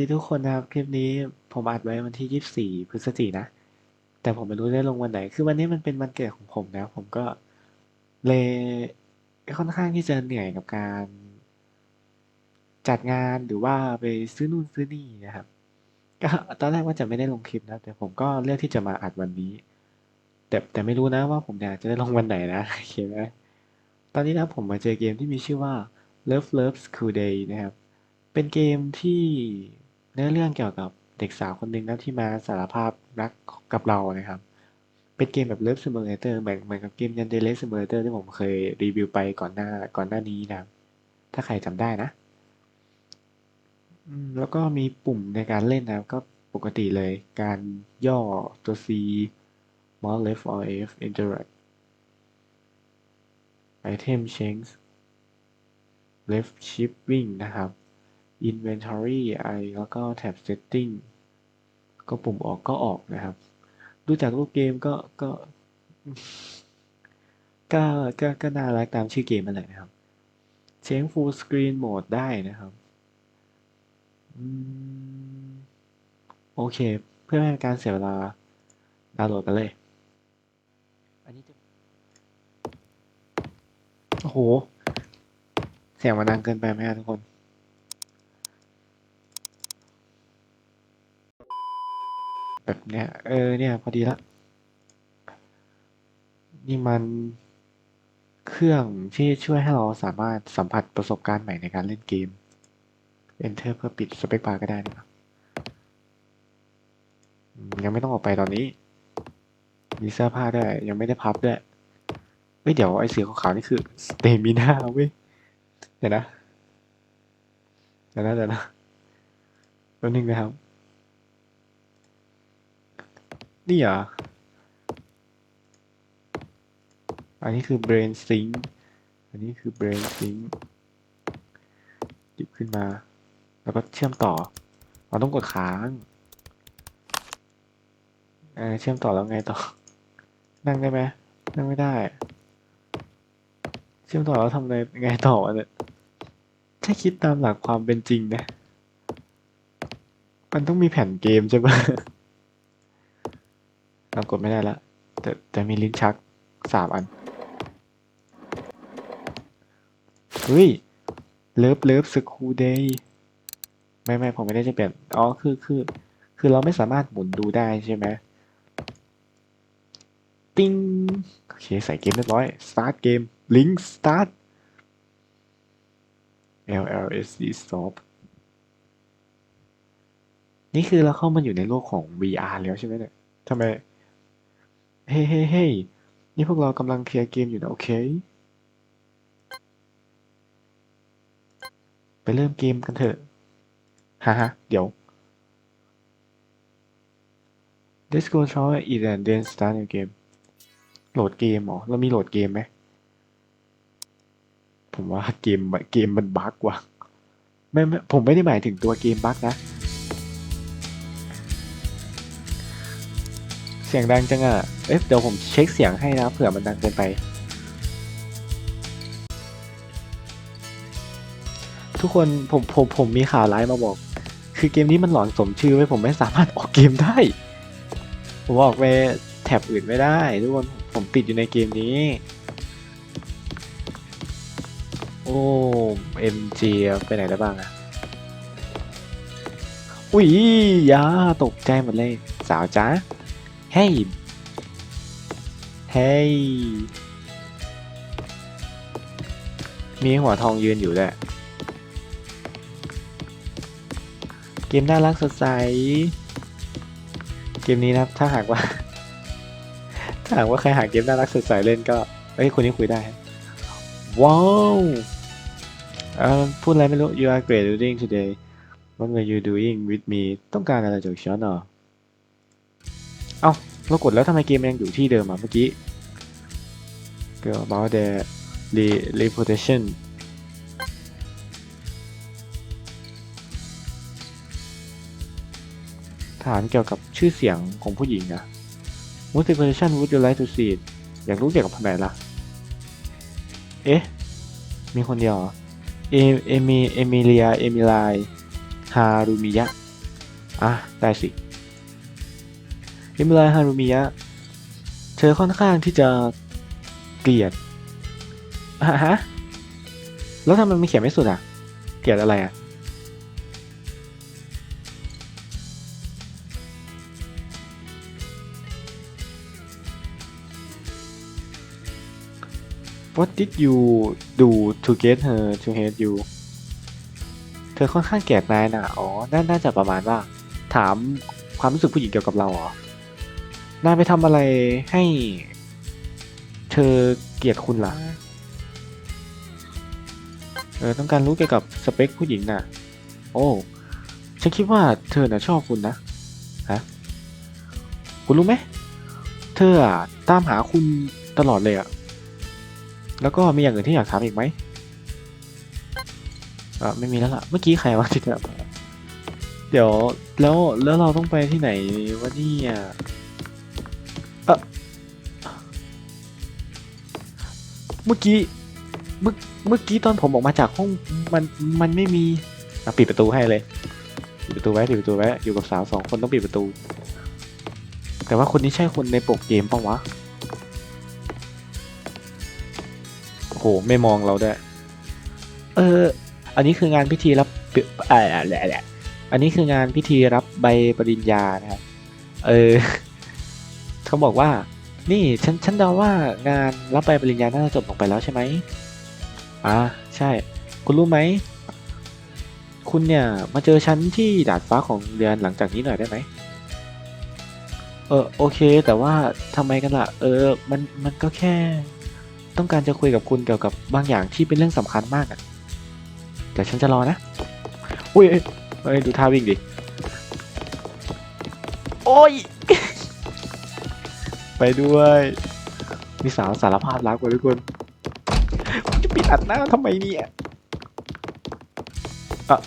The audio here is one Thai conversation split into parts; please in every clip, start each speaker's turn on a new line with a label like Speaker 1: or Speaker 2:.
Speaker 1: วัสดีทุกคนนะครับ คลิปนี้ผมอัดไว้วันที่ 24 พฤศจิกนะ แต่ผมไม่รู้ได้ลงวันไหน คือวันนี้มันเป็นวันเกิดของผมนะผมก็เลยค่อนข้างที่จะเหนื่อยกับการ จัดงานหรือว่าไปซื้อนู่นซื้อนี่นะครับ ก็ตอนแรกว่าจะไม่ได้ลงคลิปนะ แต่ผมก็เลือกที่จะมาอัดวันนี้ แต่แต่ไม่รู้นะว่าผมอยากจะได้ลงวันไหนนะโอเคไหมตอนนี้นะผมมาเจอเกมที่มีชื่อว่า Love Love School Day นะครับ เป็นเกมที่ เนื้อเรื่องเกี่ยวกับเด็กสาวคนหนึ่งนะที่มาสารภาพรักกับเรานะครับ เป็นเกมแบบ Love Simulator เหมือนเหมือนกับเกม Yandere Simulator ที่ผมเคยรีวิวไปก่อนหน้าก่อนหน้านี้นะถ้าใครจำได้นะแล้วก็มีปุ่มในการเล่นนะครับก็ปกติเลยการย่อตัว C mouse left or F interact item change left shift wing นะครับ inventory ไอแล้วก็ tab setting ก็ปุ่มออกก็ออกนะครับ ดูจากรูปเกมก็ก็ก็ก็ก็น่ารักตามชื่อเกมนั่นแหละนะครับ เช้ง full screen mode ได้นะครับโอเค เพื่อไม่ให้การเสียเวลาดาวน์โหลดกันเลย อันนี้จะ โอ้โห เสียงมันดังเกินไปไหมครับทุกคน แบบเนี้ย เออเนี่ยพอดีละ นี่มันเครื่องที่ช่วยให้เราสามารถสัมผัสประสบการณ์ใหม่ในการเล่นเกม Enter เพื่อปิดสเปคบาร์ก็ได้นะครับยังไม่ต้องออกไปตอนนี้ มีเสื้อผ้าด้วย ยังไม่ได้พับด้วยเฮ้ยเดี๋ยวไอ้สีขาวๆนี่คือสเตมิน่าเว้ย เดี๋ยวนะ เดี๋ยวนะเดี๋ยวนะแป๊บนึงนะครับ นี่เหรอ อันนี้คือ brain sync อันนี้คือ brain sync หยิบขึ้นมา แล้วก็เชื่อมต่อเราต้องกดค้างเชื่อมต่อแล้วไงต่อ นั่งได้ไหมนั่งไม่ได้ เชื่อมต่อแล้วทำไรไงต่อวะเนี่ยถ้าคิดตามหลักความเป็นจริงนะ มันต้องมีแผ่นเกมใช่ปะ เรากดไม่ได้ละแต่แต่มีลิ้นชักสามอัน เฮ้ย เลิฟเลิฟสคูเดย์ไม่ไม่ผมไม่ได้จะเปลี่ยน อ๋อ คือคือ คือเราไม่สามารถหมุนดูได้ใช่ไหมติ้งโอเค ใส่เกมเรียบร้อย start เกม link start LLSD stop นี่คือเราเข้ามาอยู่ในโลกของ VR แล้วใช่ไหมเนี่ยทำไม เฮ้เฮ้เฮ้นี่พวกเรากำลังเคลียร์เกมอยู่นะโอเค ไปเริ่มเกมกันเถอะฮ่าฮเดี๋ยว Let's go try it and then start new game โหลดเกมเหรอ เรามีโหลดเกมไหม ผมว่าเกมเกมมันบั๊กว่ะ ไม่ไม่ผมไม่ได้หมายถึงตัวเกมบั๊กนะ เสียงดังจังอะ เอ๊ะเดี๋ยวผมเช็คเสียงให้นะเผื่อมันดังเกินไป ทุกคนผมผมผมมีข่าวร้ายมาบอก คือเกมนี้มันหลอนสมชื่อไว้ผมไม่สามารถออกเกมได้ ผมออกไปแท็บอื่นไม่ได้ทุกคนผมปิดอยู่ในเกมนี้ โอ้เอ็มจีไปไหนได้บ้างอะอุ้ยยาตกใจหมดเลย สาวจ้า เฮ้ย เฮ้ย มีหัวทองยืนอยู่ด้วย เกมน่ารักสดใส เกมนี้นะครับ ถ้าหากว่า ถ้าหากว่าใครหาเกมน่ารักสดใสเล่นก็ เอ้ยคนนี้คุยได้ ว้าวพูดอะไรไม่รู้ you are great doing today what were you doing with me ต้องการอะไรจากฉันเหรอ เอ้าเรากดแล้วทำไมเกมยังอยู่ที่เดิมอะเมื่อกี้ก็ about the re reputation ถามเกี่ยวกับชื่อเสียงของผู้หญิงนะ What reputation would you like to see อยากรู้เกี่ยวกับคนไหนล่ะ เอ๊ะ มีคนเดียวเอเอมีเอมิเลีย เอมิไลฮารุมิยะ อะ ได้สิ ฮิมุระฮารุมิยะ เธอค่อนข้างที่จะเกลียดฮะแล้วทำไมมันเขียนไม่สุดอะ เกลียดอะไรอะ What did you do to get her to hate you เธอค่อนข้างเกลียดนายนะอ๋อน่าน่าจะประมาณว่า ถามความรู้สึกผู้หญิงเกี่ยวกับเราเหรอ นายไปทำอะไรให้เธอเกลียดคุณล่ะ เออต้องการรู้เกี่ยวกับสเปคผู้หญิงน่ะ โอ้ฉันคิดว่าเธอน่ะชอบคุณนะ ฮะ คุณรู้ไหม เธออะตามหาคุณตลอดเลยอะแล้วก็มีอย่างอื่นที่อยากถามอีกไหมอ่าไม่มีแล้วล่ะ เมื่อกี้ใครวะที่แบบเดี๋ยวแล้วแล้วเราต้องไปที่ไหนวะเนี่ย มื่อกี้เมื่อเมื่อกี้ตอนผมออกมาจากห้องมันมันไม่มีอะปิดประตูให้เลยปิดประตูไว้ปิดประตูไว้อยู่กับสาวสองคนต้องปิดประตู แต่ว่าคนนี้ใช่คนในปกเกมปะวะโอ้โหไม่มองเราด้วยเออ อันนี้คืองานพิธีรับอ่ออะไรแหละอันนี้คืองานพิธีรับใบปริญญานะครับเออเขาบอกว่า นี่ฉันฉันเดาว่างานรับใบปริญญาน่าจะจบลงไปแล้วใช่ไหมอ่าใช่ คุณรู้ไหม คุณเนี่ยมาเจอฉันที่ดาดฟ้าของเรือนหลังจากนี้หน่อยได้ไหมเออโอเค แต่ว่าทำไมกันล่ะ เออมันมันก็แค่ ต้องการจะคุยกับคุณเกี่ยวกับบางอย่างที่เป็นเรื่องสำคัญมากอะเดี๋ยวฉันจะรอนะอุ้ยเอ้ยเอ้ยดูท่าวิ่งดิ โอ้ย ไปด้วย มีสาวสารภาพรักว่ะทุกคนคุณจะปิดอัดหน้าทำไมเนี่ยเออ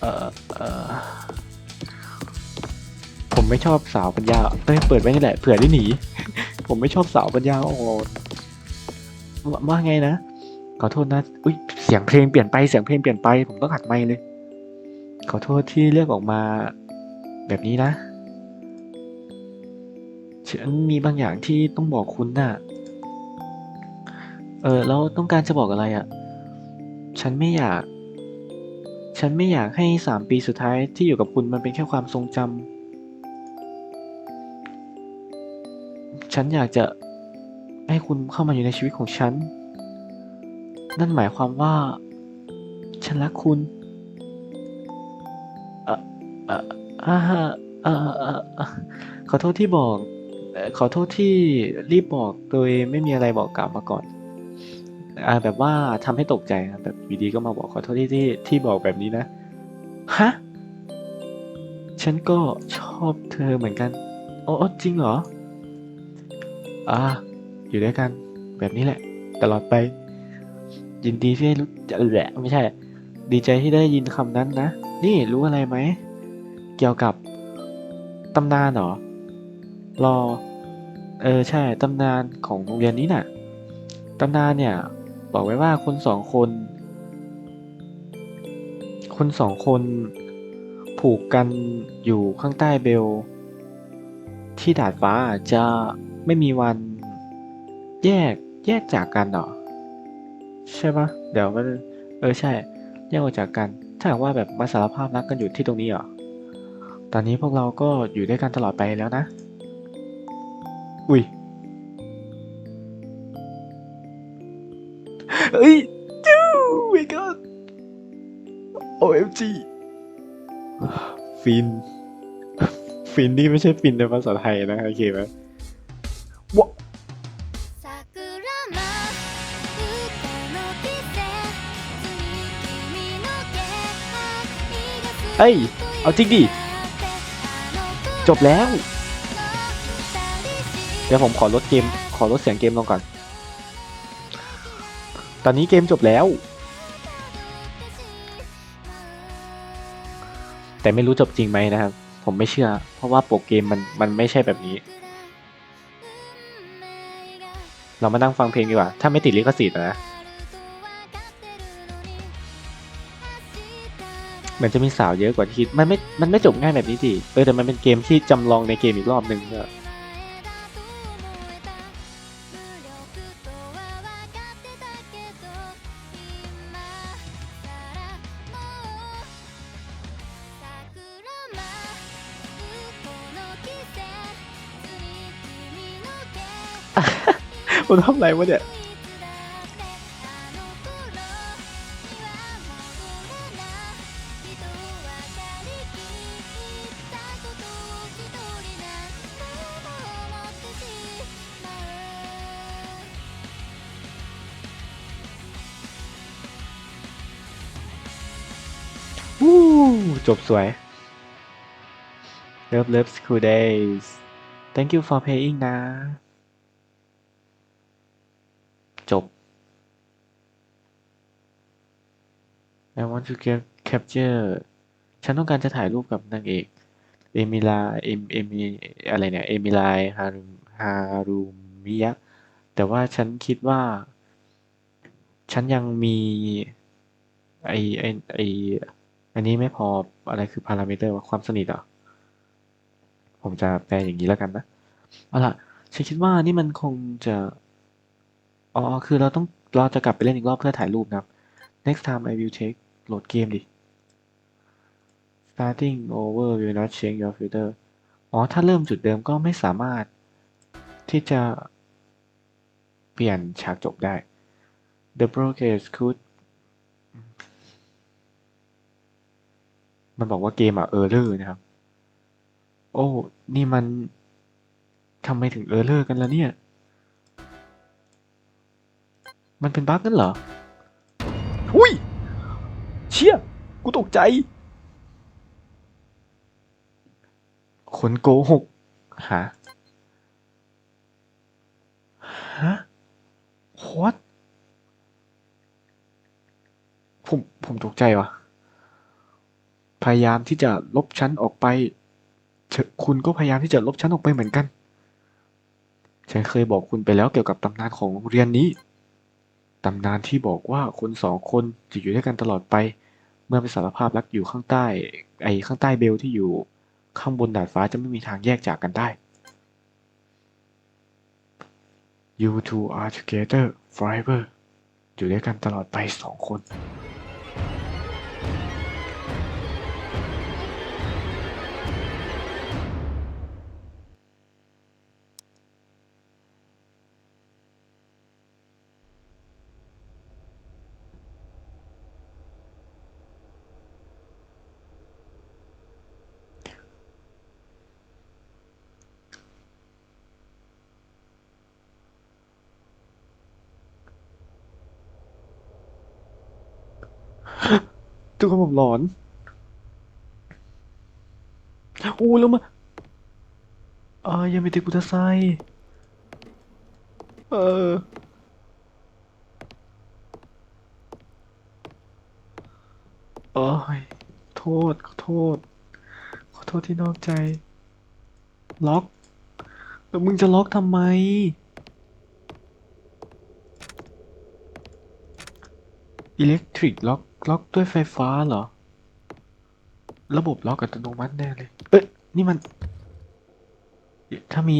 Speaker 1: เออเออผมไม่ชอบสาวปัญญาเอ้ยเปิดไว้นี่แหละเผื่อได้หนี ผมไม่ชอบสาวปัญญาอ่อนว่าว่าไงนะขอโทษนะ อุ้ยเสียงเพลงเปลี่ยนไปเสียงเพลงเปลี่ยนไป ผมต้องหัดไมค์เลย ขอโทษที่เลือกออกมาแบบนี้นะ ฉันมีบางอย่างที่ต้องบอกคุณน่ะ เออแล้วต้องการจะบอกอะไรอะ่ะ ฉันไม่อยาก ฉันไม่อยากให้สามปีสุดท้ายที่อยู่กับคุณมันเป็นแค่ความทรงจำ ฉันอยากจะให้คุณเข้ามาอยู่ในชีวิตของฉัน นั่นหมายความว่า ฉันรักคุณเอ่อเอ่ออ่าเอ่อเอ่อเอ่อขอโทษที่บอก ขอโทษที่รีบบอกโดยไม่มีอะไรบอกกล่าวมาก่อนอ่าแบบว่าทำให้ตกใจนะแบบอยู่ดีก็มาบอกขอโทษที่ที่ที่บอกแบบนี้นะฮะฉันก็ชอบเธอเหมือนกันอ๋อจริงเหรออ่าอยู่ด้วยกัน แบบนี้แหละ ตลอดไป ยินดีที่ได้รู้จักแหละไม่ใช่ ดีใจที่ได้ยินคำนั้นนะ นี่รู้อะไรไหม เกี่ยวกับตำนานเหรอรอ ออใช่ตำนานของโรงเรียนนี้น่ะตำนานเนี่ย บอกไว้ว่าคนสองคน คนสองคนผูกกันอยู่ข้างใต้เบล ที่ดาดฟ้าจะไม่มีวันแยกแยกจากกันหรอใช่ปะเดี๋ยวมันเออใช่ แยกออกจากกัน ถ้าหากว่าแบบมาสารภาพรักกันอยู่ที่ตรงนี้หรอตอนนี้พวกเราก็อยู่ด้วยกันตลอดไปแล้วนะ อุ้ยเฮ้ยจู้ my god OMG ฟิน ฟินนี่ไม่ใช่ฟินในภาษาไทยนะ โอเคไหมว้าเอ้ย เอาจริงดิ จบแล้ว เดี๋ยวผมขอลดเกม ขอลดเสียงเกมลงก่อน ตอนนี้เกมจบแล้ว แต่ไม่รู้จบจริงไหมนะครับ ผมไม่เชื่อ เพราะว่าโปกเกมมันมันไม่ใช่แบบนี้ เรามานั่งฟังเพลงดีกว่า ถ้าไม่ติดลิขสิทธิ์นะเหมือนจะมีสาวเยอะกว่าที่คิด มันไม่ มันไม่จบง่ายแบบนี้ดิ เออแต่มันเป็นเกมที่จำลองในเกมอีกรอบหนึ่งเนี่ยมั อะไรวะเนี่ยวู้จบสวย Love Love School Days Thank you for paying นะ จบ I want to get capture ฉันต้องการจะถ่ายรูปกับนางเอกเอมิลาเอมเอมิอะไรเนี่ยเอมิลายฮารุฮารุมิยะแต่ว่าฉันคิดว่า ฉันยังมีไอไอไออันนี้ไม่พออะไรคือพารามิเตอร์ว่าความสนิทอะผมจะแปลอย่างนี้แล้วกันนะเอาล่ะฉันคิดว่านี่มันคงจะ อ๋อ คือเราต้องเราจะกลับไปเล่นอีกรอบเพื่อถ่ายรูปนะครับ next time I will take โหลดเกมดิ starting over will not change your filter อ๋อ ถ้าเริ่มจุดเดิมก็ไม่สามารถที่จะเปลี่ยนฉากจบได้ the progress could มันบอกว่าเกมอะ error นะครับ โอ้ นี่มันทำไมถึง error กันล่ะเนี่ย มันเป็นบั๊กนั่นเหรอหุยเชี่ย กูตกใจ คนโกหกฮะฮะ what ผม ผมตกใจวะพยายามที่จะลบฉันออกไปคุณก็พยายามที่จะลบฉันออกไปเหมือนกัน ฉันเคยบอกคุณไปแล้วเกี่ยวกับตำนานของโรงเรียนนี้ ตำนานที่บอกว่าคนสองคนจะอยู่ด้วยกันตลอดไป เมื่อไปสารภาพรักอยู่ข้างใต้ ไอ้ข้างใต้เบลที่อยู่ ข้างบนดาดฟ้าจะไม่มีทางแยกจากกันได้ You two are together forever อยู่ด้วยกันตลอดไปสองคน ทุกคนผมหลอนอู้แล้วมาอ่ายังมีเด็กกุตาไซเออโอ้ยโทษ ขอโทษ ขอโทษที่นอกใจ ล็อก แล้วมึงจะล็อกทำไม อิเล็กทริกล็อก ล็อกด้วยไฟฟ้าเหรอ ระบบล็อกอัตโนมัติแน่เลย เอ้ยนี่มัน ถ้ามี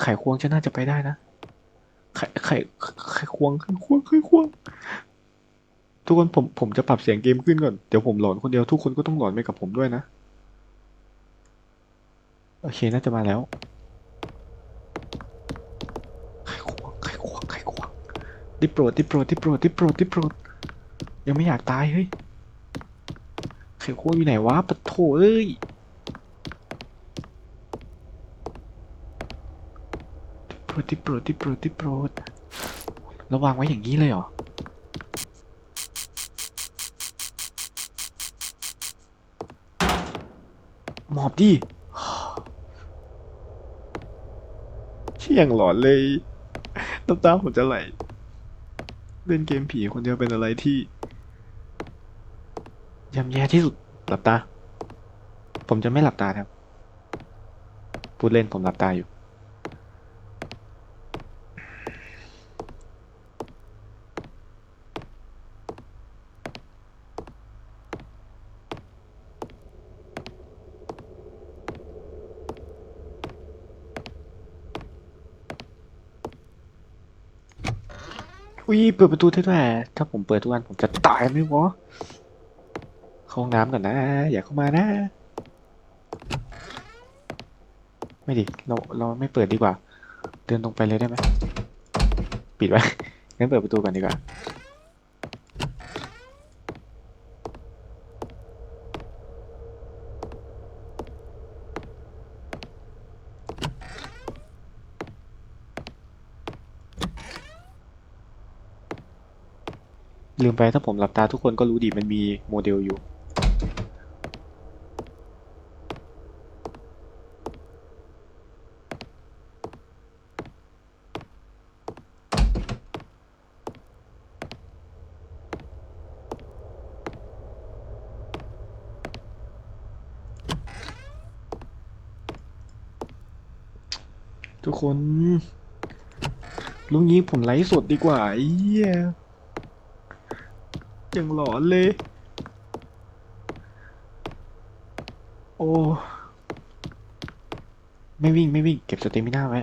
Speaker 1: ไขควงจะน่าจะไปได้นะ ไขไขไขควงไขควงไขควง ทุกคนผมผมจะปรับเสียงเกมขึ้นก่อน เดี๋ยวผมหลอนคนเดียวทุกคนก็ต้องหลอนไปกับผมด้วยนะ โอเคน่าจะมาแล้วไขควงไขควงไขควงด้โปรดด้โปรดด้โปรดด้โปรดด้โปรด ยังไม่อยากตายเฮ้ยไขควงอยู่ไหนวะปะโถเอ้ยโปรดที่โปรดที่โปรดที่โปรดระวางไว้อย่างนี้เลยเหรอหมอบดิเชี่ยงหลอนเลยน้ำตาผมจะไหล เล่นเกมผีคนเดียวเป็นอะไรที่ ยำแย่ที่สุดหลับตา ผมจะไม่หลับตาครับ พูดเล่นผมหลับตาอยู่ อุ้ยเปิดประตูได้ด้วถ้าผมเปิดทุกวันผมจะตายไหมวะ ห้องน้ำก่อนนะ อย่าเข้ามานะ ไม่ดิ เรา เราไม่เปิดดีกว่า เดินตรงไปเลยได้ไหม ปิดไว้ งั้นเปิดประตูก่อนดีกว่า ลืมไปถ้าผมหลับตาทุกคนก็รู้ดีมันมีโมเดลอยู่ ทุกคนลุงนี้ผมไลฟ์สดดีกว่าเหี้ยยังหลอนเลย โอ้ ไม่วิ่งไม่วิ่ง เก็บสเตมิน่าไว้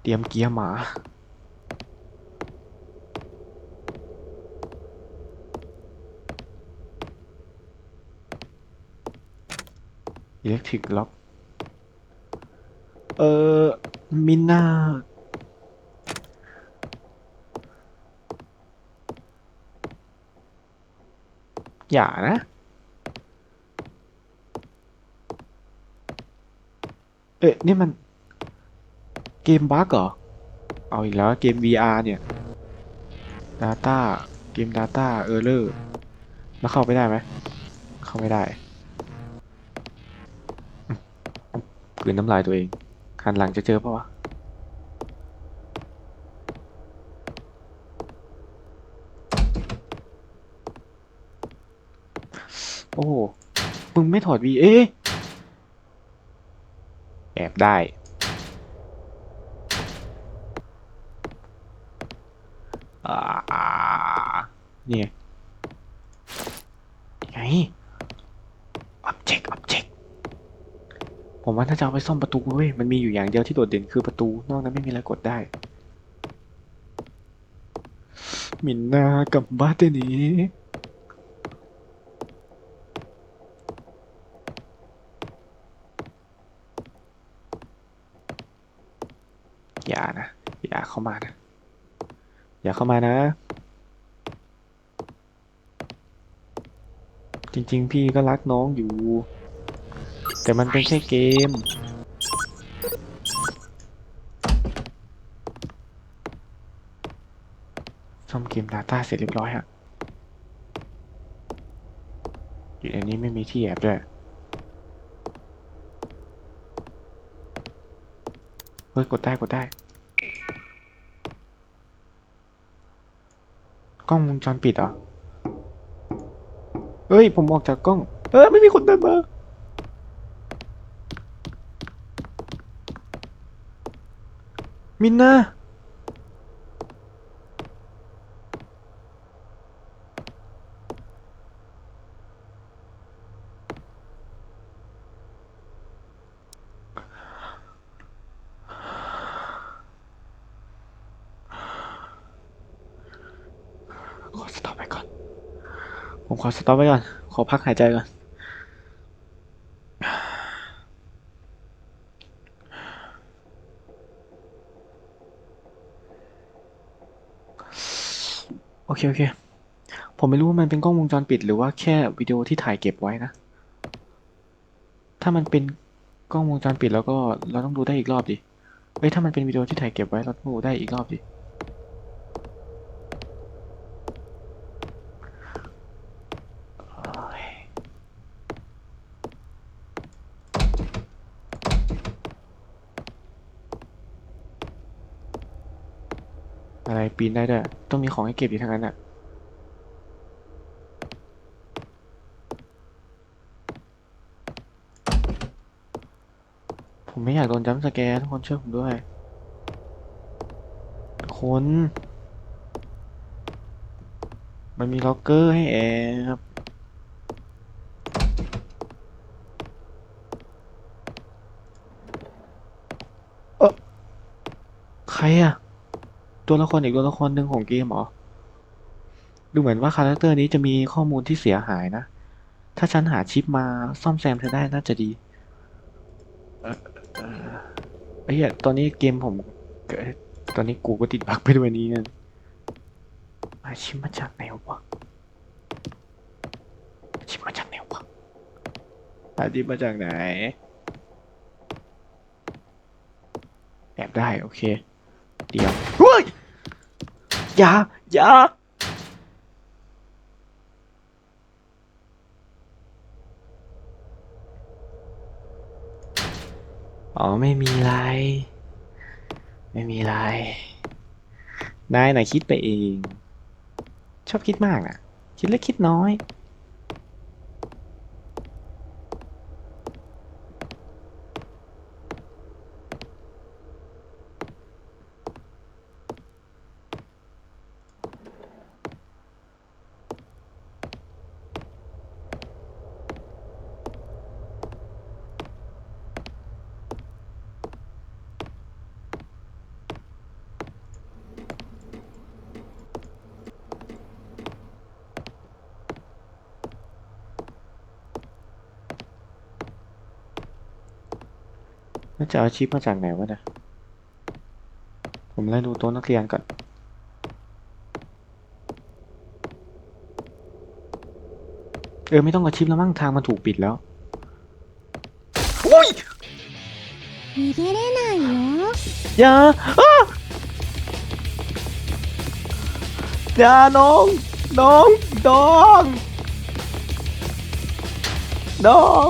Speaker 1: เตรียมเกียร์หมาอิเล็กทริกล็อก เออมิน่าอย่านะ เอ๊ะ นี่มัน เกมบั๊กเหรอ เอาอีกแล้วเกม VR เนี่ย Data เกม Data Error แล้วเข้าไปได้ไหม เข้าไม่ได้อืมกลืนน้ำลายตัวเอง หันหลังจะเจอปะวะ โอ้โห มึงไม่ถอดวีเอ๊ะแอบได้ อ่านี่ไงไง object object ผมว่าถ้าจะเอาไปซ่อมประตูเว้ย มันมีอยู่อย่างเดียวที่โดดเด่นคือประตู นอกนั้นไม่มีอะไรกดได้ มินนากลับบ้านเดี๋ยวนี้อย่านะ อย่าเข้ามานะ อย่าเข้ามานะ จริงๆ พี่ก็รักน้องอยู่ แต่มันเป็นแค่เกม ซ่อมเกม Data เสร็จเรียบร้อยฮะอยู่ในนี้ไม่มีที่แอบด้วยเฮ้ยกดได้กดได้ กล้องวงจรปิดเหรอ เฮ้ย ผมออกจากกล้อง เออไม่มีคนเดินมา มินนาขอสต็อปไว้ก่อน ผมขอสต็อปไว้ก่อน ขอพักหายใจก่อน โอเค โอเค ผมไม่รู้ว่ามันเป็นกล้องวงจรปิดหรือว่าแค่วิดีโอที่ถ่ายเก็บไว้นะ ถ้ามันเป็นกล้องวงจรปิดแล้วก็เราต้องดูได้อีกรอบดิเฮ้ยถ้ามันเป็นวิดีโอที่ถ่ายเก็บไว้เราต้องดูได้อีกรอบดิ โอ้ยอะไร ปีนได้ด้วย ต้องมีของให้เก็บอยู่ทั้งนั้นอะผมไม่อยากโดนจัมสแกร์ทุกคนช่วยผมด้วย ทุกคน มันมีล็อกเกอร์ให้แอบเออใครอะ ตัวละครอีกตัวละครหนึ่งของเกมเหรอ ดูเหมือนว่าคาแรคเตอร์นี้จะมีข้อมูลที่เสียหายนะ ถ้าฉันหาชิปมาซ่อมแซมเธอได้น่าจะดีเอ่อเอ่อไอ้เหี้ยตอนนี้เกมผมเอ่อตอนนี้กูก็ติดบั๊กไปด้วยนี้เนี่ยอาชิปมาจากไหนวะอาชิปมาจากไหนวะอาชิปมาจากไหน แอบได้ โอเค เดี๋ยวเฮ้ย อย่าอย่าอ๋อไม่มีไร ไม่มีไร นายน่ะคิดไปเอง ชอบคิดมากอะ คิดเล็กคิดน้อย แล้วจะเอาชิปมาจากไหนวะเนี่ย ผมไล่ดูโต๊ะนักเรียนก่อน เออ ไม่ต้องเอาชิปแล้วมั้งทางมันถูกปิดแล้ว โอ้ย
Speaker 2: 逃げれないよ
Speaker 1: อย่าอ้าอย่าน้อง น้อง น้อง น้อง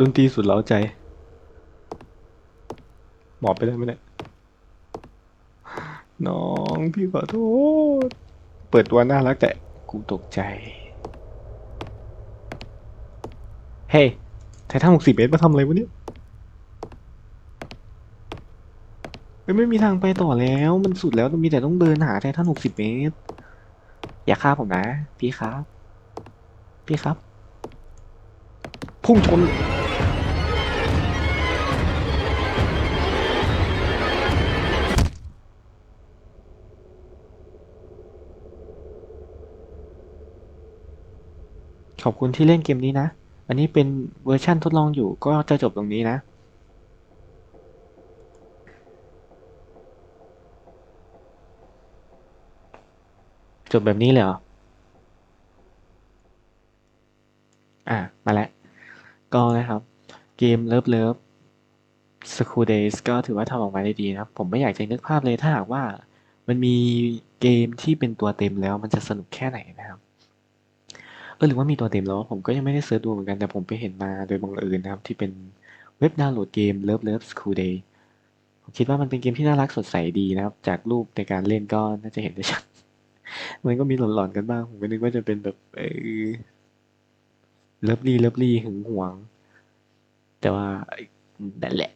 Speaker 1: ดนตรีสุดเล้าใจ หมอบไปได้ไหมเนี่ย น้องพี่ขอโทษ เปิดตัวน่ารักแต่กูตกใจ เฮ้ยไททันหกสิบเมตรมาทำอะไรวะเนี่ยเฮ้ยไม่มีทางไปต่อแล้ว มันสุดแล้วมีแต่ต้องเดินหาไททันหกสิบเมตร อย่าฆ่าผมนะ พี่ครับ พี่ครับ พุ่งชน ขอบคุณที่เล่นเกมนี้นะ อันนี้เป็นเวอร์ชั่นทดลองอยู่ก็จะจบตรงนี้นะจบแบบนี้เลยเหรอ อะ มาแล้ว ก็นะครับ เกม Love Love School Days ก็ถือว่าทำออกมาได้ดีนะครับผมไม่อยากจะนึกภาพเลยถ้าหากว่า มันมีเกมที่เป็นตัวเต็มแล้วมันจะสนุกแค่ไหนนะครับ ออหรือว่ามีตัวเต็มแล้วผมก็ยังไม่ได้เสิร์ชดูเหมือนกันแต่ผมไปเห็นมาโดยบังเอิญนะครับ ที่เป็นเว็บดาวน์โหลดเกม Love Love School Day ผมคิดว่ามันเป็นเกมที่น่ารักสดใสดีนะครับ จากรูปในการเล่นก็น่าจะเห็นได้ชัดมันก็มีหลอนๆกันบ้างผมก็นึกว่าจะเป็นแบบเออเลิฟลี่เลิฟลี่หึงหวง แต่ว่านั่นแหละ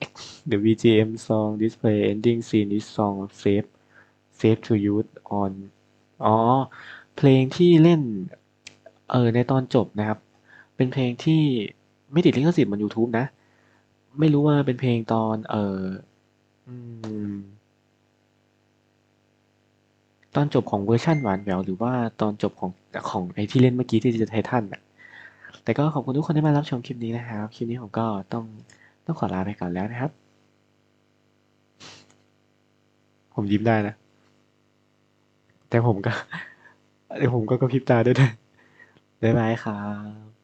Speaker 1: The BGM song display ending scene is song save save to use on อ๋อ เพลงที่เล่น เออในตอนจบนะครับ เป็นเพลงที่ไม่ติดลิขสิทธิ์บน YouTube นะ ไม่รู้ว่าเป็นเพลงตอนเออตอนจบของเวอร์ชั่นหวานแหววหรือว่าตอนจบของของไอที่เล่นเมื่อกี้ที่จะไททันอะแต่ก็ขอบคุณทุกคนที่มารับชมคลิปนี้นะครับ คลิปนี้ผมก็ต้องต้องขอลาไปก่อนแล้วนะครับ ผมยิ้มได้นะ แต่ผมก็เดี๋ยวผมก็กระพริบตาด้วยนะ บ๊ายบายครับ